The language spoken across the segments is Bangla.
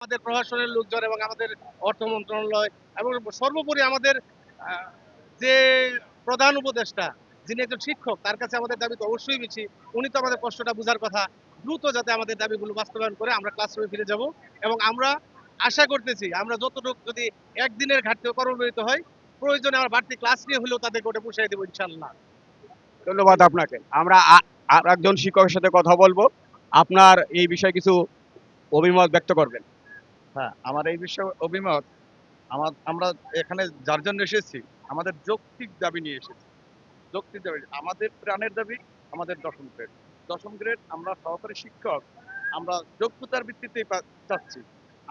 আমাদের প্রশাসনের লোকজন এবং আমাদের অর্থ মন্ত্রণালয় এবং সর্বোপরি আমাদের যে প্রধান উপদেষ্টা, যিনি একজন শিক্ষক, তার কাছে আমাদের দাবি তো অবশ্যই বেশি উনি তো আমাদের কষ্টটা বোঝার কথা। দ্রুত যাতে আমাদের দাবিগুলো বাস্তবায়ন করে আমরা ক্লাসরুমে ফিরে যাব এবং আমরা আশা করতেছি, আমরা যতটুকু যদি একদিনের ঘাটতি কর্মবিরত হয়, প্রয়োজনে আমরা বাড়তি ক্লাস নিয়ে হলেও তাদের ওটা পুষাই দেবো ইনশাল্লাহ ধন্যবাদ আপনাকে। আমরা আর একজন শিক্ষকের সাথে কথা বলব। আপনার এই বিষয়ে কিছু অভিমত ব্যক্ত করবেন। হ্যাঁ আমার এই বিষয়ে অভিমত, আমার, আমরা এখানে যার জন্য এসেছি, আমাদের যৌক্তিক দাবি নিয়ে এসেছি। যৌক্তিক দাবি, আমাদের প্রাণের দাবি, আমাদের দশম গ্রেড। দশম গ্রেড, আমরা সহকারী শিক্ষক, আমরা যোগ্যতার ভিত্তিতেই চাচ্ছি।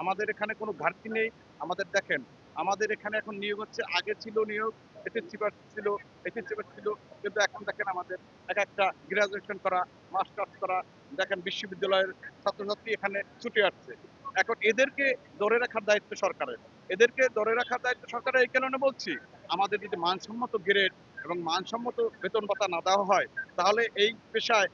আমাদের এখানে কোনো ঘাটতি নেই। আমাদের দেখেন, আমাদের এখানে এখন নিয়োগ হচ্ছে, আগে ছিল নিয়োগ এসএসসি পাস ছিল এসএসসি পাস ছিল, কিন্তু এখন দেখেন আমাদের এক একটা গ্রাজুয়েশন করা মাস্টার্স করা, দেখেন বিশ্ববিদ্যালয়ের ছাত্রছাত্রী এখানে ছুটে আসছে। এখন এদেরকে ধরে রাখার দায়িত্ব সরকারের। এদেরকে ধরে রাখার দায়িত্ব সরকারের এই কারণে বলছি, আমাদের যদি মানসম্মত গ্রেড এবং মানসম্মত বেতন ভাতা না দেওয়া হয়, তাহলে এই পেশায়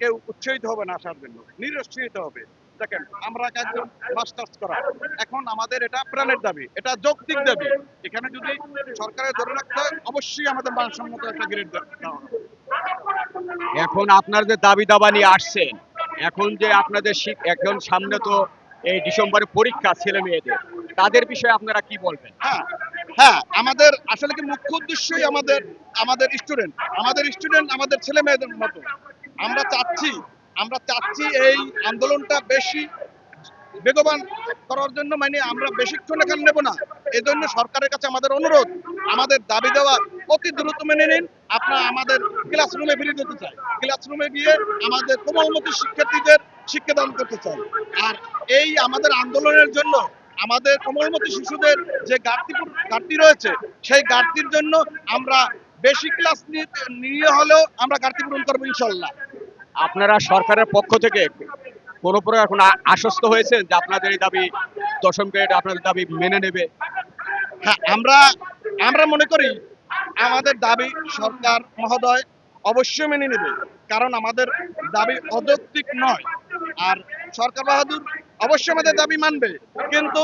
কেউ উৎসাহিত হবে না আসার জন্য, নিরুৎসাহিত হবে। দেখেন, আমরা একজন মাস্টার্স করা। এখন আমাদের এটা প্রাণের দাবি, এটা যৌক্তিক দাবি। এখানে যদি সরকারের ধরে রাখতে হয়, অবশ্যই আমাদের মানসম্মত একটা গ্রেড দেওয়া হবে। এখন আপনার যে দাবি দাবা নিয়ে আসছেন, এখন যে আপনাদের এখন সামনে তো এই ডিসেম্বরে পরীক্ষা ছেলে মেয়েদের। তাদের বিষয়ে আপনারা কি বলবেন? হ্যাঁ হ্যাঁ আমাদের আসলে কি মুখ্য উদ্দেশ্যই আমাদের আমাদের স্টুডেন্ট আমাদের স্টুডেন্ট আমাদের ছেলে মেয়েদের মতো। আমরা চাচ্ছি আমরা চাচ্ছি এই আন্দোলনটা বেশি বেগবান করার জন্য মানে আমরা বেশিক্ষণ এখানে নেব না। এই জন্য সরকারের কাছে আমাদের অনুরোধ, আমাদের দাবি দেওয়া অতি দ্রুত মেনে নিন। আপনারা আমাদের ক্লাসরুমে ফিরে যেতে চাই ক্লাসরুমে গিয়ে আমাদের কোমলমতি শিক্ষার্থীদের শিক্ষাদান করতে চাই আর এই আমাদের আন্দোলনের জন্য আমাদের কোমলমতি শিশুদের যে ঘাটতি ঘাটতি রয়েছে সেই ঘাটতির জন্য আমরা বেশি ক্লাস নিয়ে হলেও আমরা ঘাটতি পূরণ করব ইনশাল্লাহ আপনারা সরকারের পক্ষ থেকে কোনো প্রকার এখন আশ্বস্ত হয়েছেন যে আপনাদের এই দাবি দশম গ্রেড আপনাদের দাবি মেনে নেবে? হ্যাঁ আমরা আমরা মনে করি আমাদের দাবি সরকার মহোদয় অবশ্যই মেনে নেবে, কারণ আমাদের দাবি অযৌক্তিক নয়। আর সরকার বাহাদুর অবশ্যই আমাদের দাবি মানবে। কিন্তু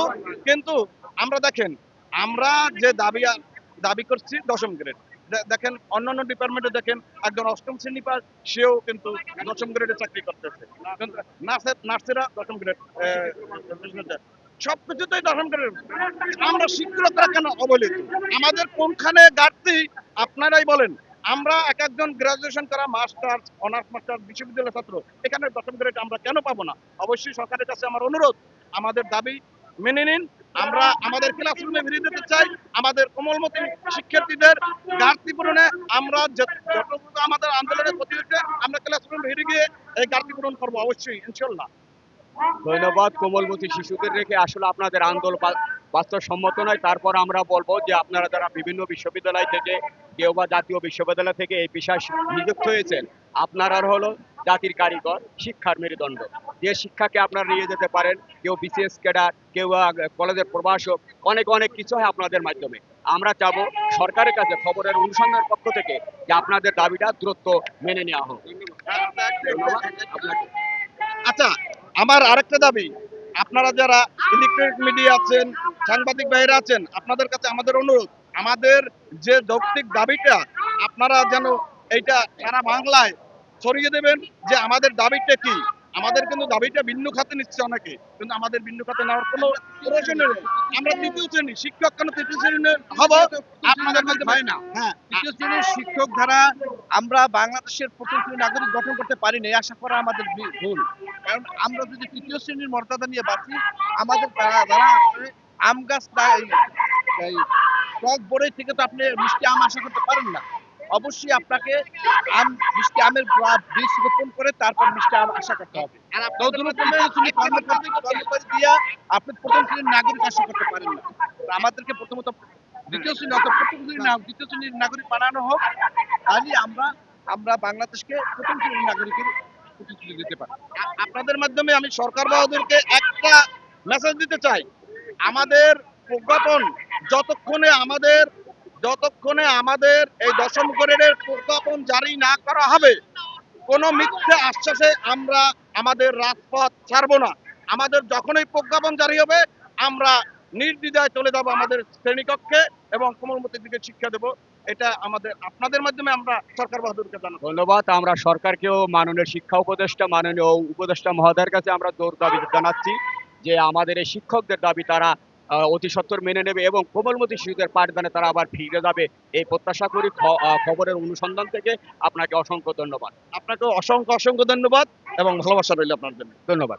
কিন্তু আমরা দেখেন, আমরা যে দাবি দাবি করছি দশম গ্রেড দেখেন অন্যান্য ডিপার্টমেন্টে দেখেন একজন অষ্টম শ্রেণি পাস, সেও কিন্তু দশম গ্রেডে চাকরি করতেছে। নার্সেরা দশম গ্রেড সবকিছুতেই গ্রেড আমরা শিক্ষকরা কেন অবহেলিত? আমাদের কোনখানে ঘাটতি? আপনারাই বলেন। আমরা এক একজন গ্রাজুয়েশন করা মাস্টার্স অনার্স মাস্টার বিশ্ববিদ্যালয়ের ছাত্র, এখানে দশম গ্রেড আমরা কেন পাবো না? অবশ্যই সরকারের কাছে আমার অনুরোধ, আমাদের দাবি মেনে নিন। আমরা আমাদের ক্লাসরুমে ফিরে যেতে চাই। আমাদের কোমলমতি শিক্ষার্থীদের ঘাটতি পূরণে আমরা যতটুকু আমাদের আন্দোলনের হচ্ছে আমরা ক্লাসরুমে ফিরে গিয়ে এই ঘাটতি পূরণ করব অবশ্যই, ইনশাল্লাহ। ধন্যবাদ কোমলমতি শিশুদের রেখে। আসলে আপনাদের আন্দোলন বাস্তবসম্মত নয়। তারপর আমরা বলব যে আপনারা যারা বিভিন্ন বিশ্ববিদ্যালয় থেকে কেউ বা জাতীয় বিশ্ববিদ্যালয় থেকে এই পেশায় নিযুক্ত হয়েছেন আপনারা হলো জাতির কারিগর শিক্ষার মেরুদণ্ড। যে শিক্ষাকে আপনারা নিয়ে যেতে পারেন কেউ বিসিএস ক্যাডার কেউ কলেজের প্রভাষক অনেক অনেক কিছু হয় আপনাদের মাধ্যমে। আমরা চাবো সরকারের কাছে খবরের অনুসন্ধানের পক্ষ থেকে যে আপনাদের দাবিটা দ্রুত মেনে নেওয়া হোক। ধন্যবাদ। আপনাকে আচ্ছা আমার আরেকটা দাবি আপনারা যারা ইলেকট্রনিক মিডিয়া আছেন সাংবাদিক ভাইরা আছেন আপনাদের কাছে আমাদের অনুরোধ আমাদের যে যৌক্তিক দাবিটা আপনারা যেন এইটা সারা বাংলায় ছড়িয়ে দেবেন যে আমাদের দাবিটা কি? আমাদের কিন্তু দাবিটা ভিন্ন খাতে নিচ্ছে অনেকে কিন্তু আমাদের ভিন্ন খাতে নেওয়ার কোনো প্রয়োজন নেই। আমরা তৃতীয় শ্রেণি শিক্ষক কেন তৃতীয় শ্রেণি হব? আপনাদের মধ্যে হয় না। হ্যাঁ। তৃতীয় শ্রেণির শিক্ষক দ্বারা আমরা বাংলাদেশের প্রথম শ্রেণির নাগরিক গঠন করতে পারি না আশা করা আমাদের ভুল। কারণ আমরা যদি তৃতীয় শ্রেণির মর্যাদা নিয়ে বাঁচি আমাদের দ্বারা আসলে আম গাছ টক বড়ই থেকে তো আপনি মিষ্টি আম আশা করতে পারেন না। অবশ্যই আপনাকে আম মিষ্টি আমের বীজ রোপণ করে তারপর মিষ্টি আম আশা করতে হবে। দিয়া আপনি প্রথম শ্রেণির নাগরিক আশা করতে পারেন না। আমাদেরকে প্রথমত দ্বিতীয় শ্রেণি অর্থাৎ প্রথম শ্রেণির দ্বিতীয় শ্রেণির নাগরিক বানানো হোক। তাহলে আমরা আমরা বাংলাদেশকে প্রথম শ্রেণির নাগরিকের আপনাদের মাধ্যমে আমি সরকার বাহাদুরকে একটা মেসেজ দিতে চাই। আমাদের প্রজ্ঞাপন যতক্ষণে আমাদের যতক্ষণে আমাদের এই দশম গ্রেডের প্রজ্ঞাপন জারি না করা হবে, কোনো মিথ্যে আশ্বাসে আমরা আমাদের রাজপথ ছাড়বো না। আমাদের যখনই প্রজ্ঞাপন জারি হবে, আমরা নির্দ্বিধায় চলে যাব আমাদের শ্রেণীকক্ষে এবং কোমলমতির দিকে শিক্ষা দেব। এটা আমাদের আপনাদের মাধ্যমে আমরা সরকার বাহাদুরকে জানাব। ধন্যবাদ আমরা সরকারকেও মাননীয় শিক্ষা উপদেষ্টা মাননীয় উপদেষ্টা মহোদয়ের কাছে আমরা জোর দাবি জানাচ্ছি যে আমাদের এই শিক্ষকদের দাবি তারা অতি সত্বর মেনে নেবে এবং কোমলমতি শিশুদের পাঠদানে তারা আবার ফিরে যাবে। এই প্রত্যাশা করি খবরের অনুসন্ধান থেকে আপনাকে অসংখ্য ধন্যবাদ। আপনাকে অসংখ্য অসংখ্য ধন্যবাদ এবং ভালোবাসা রইল আপনার জন্য। ধন্যবাদ।